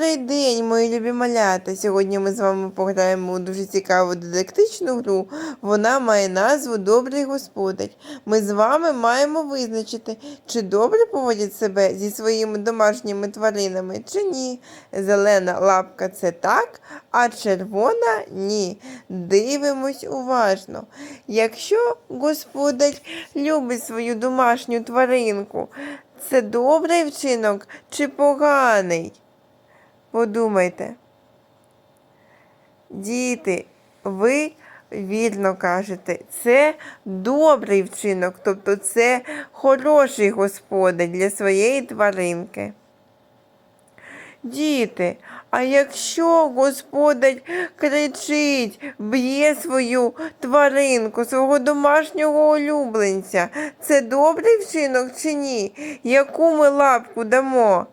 Добрий день, мої любі малята. Сьогодні ми з вами пограємо у дуже цікаву дидактичну гру. Вона має назву Добрий господар. Ми з вами маємо визначити, чи добре поводять себе зі своїми домашніми тваринами, чи ні. Зелена лапка це так, а червона ні. Дивимось уважно. Якщо господар любить свою домашню тваринку, це добрий вчинок чи поганий? Подумайте. Діти, ви вірно кажете, це добрий вчинок, тобто це хороший господар для своєї тваринки. Діти, а якщо господар кричить, б'є свою тваринку, свого домашнього улюбленця, це добрий вчинок чи ні? Яку ми лапку дамо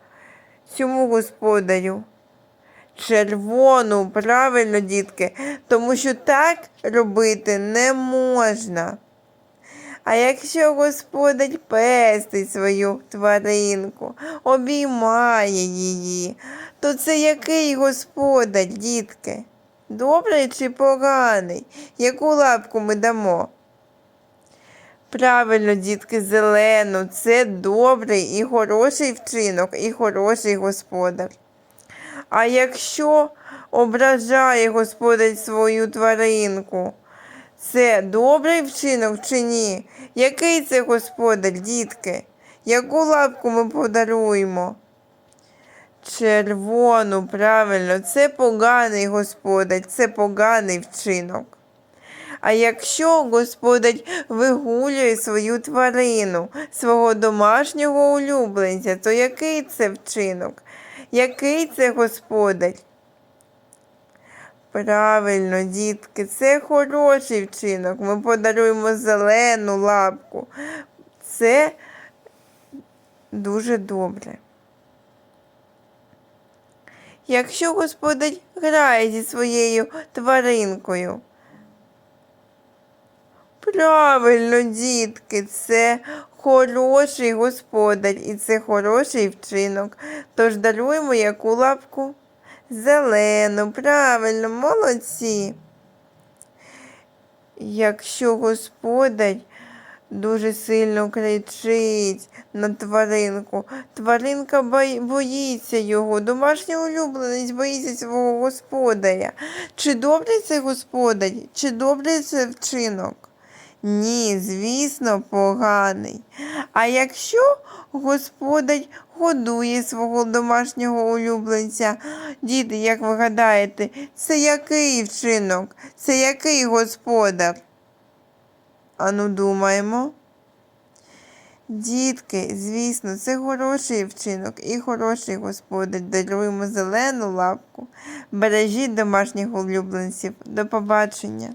цьому господарю? Червону, правильно, дітки, тому що так робити не можна. А якщо господар пестить свою тваринку, обіймає її, то це який господар, дітки? Добрий чи поганий? Яку лапку ми дамо? Правильно, дітки, зелену, це добрий і хороший вчинок, і хороший господар. А якщо ображає господар свою тваринку, це добрий вчинок чи ні? Який це господар, дітки? Яку лапку ми подаруємо? Червону, правильно, це поганий господар, це поганий вчинок. А якщо господар вигулює свою тварину, свого домашнього улюбленця, то який це вчинок? Який це господар? Правильно, дітки, це хороший вчинок. Ми подаруємо зелену лапку. Це дуже добре. Якщо господар грає зі своєю тваринкою. Правильно, дітки, це хороший господар і це хороший вчинок. Тож даруємо яку лапку? Зелену, правильно, молодці. Якщо господар дуже сильно кричить на тваринку, тваринка боїться його, домашній улюбленець боїться свого господаря. Чи добрий це господар, чи добрий це вчинок? Ні, звісно, поганий. А якщо господар годує свого домашнього улюбленця, діти, як ви гадаєте, це який вчинок? Це який господар? Ану, думаємо. Дітки, звісно, це хороший вчинок і хороший господар. Даруємо зелену лапку. Бережіть домашніх улюбленців. До побачення.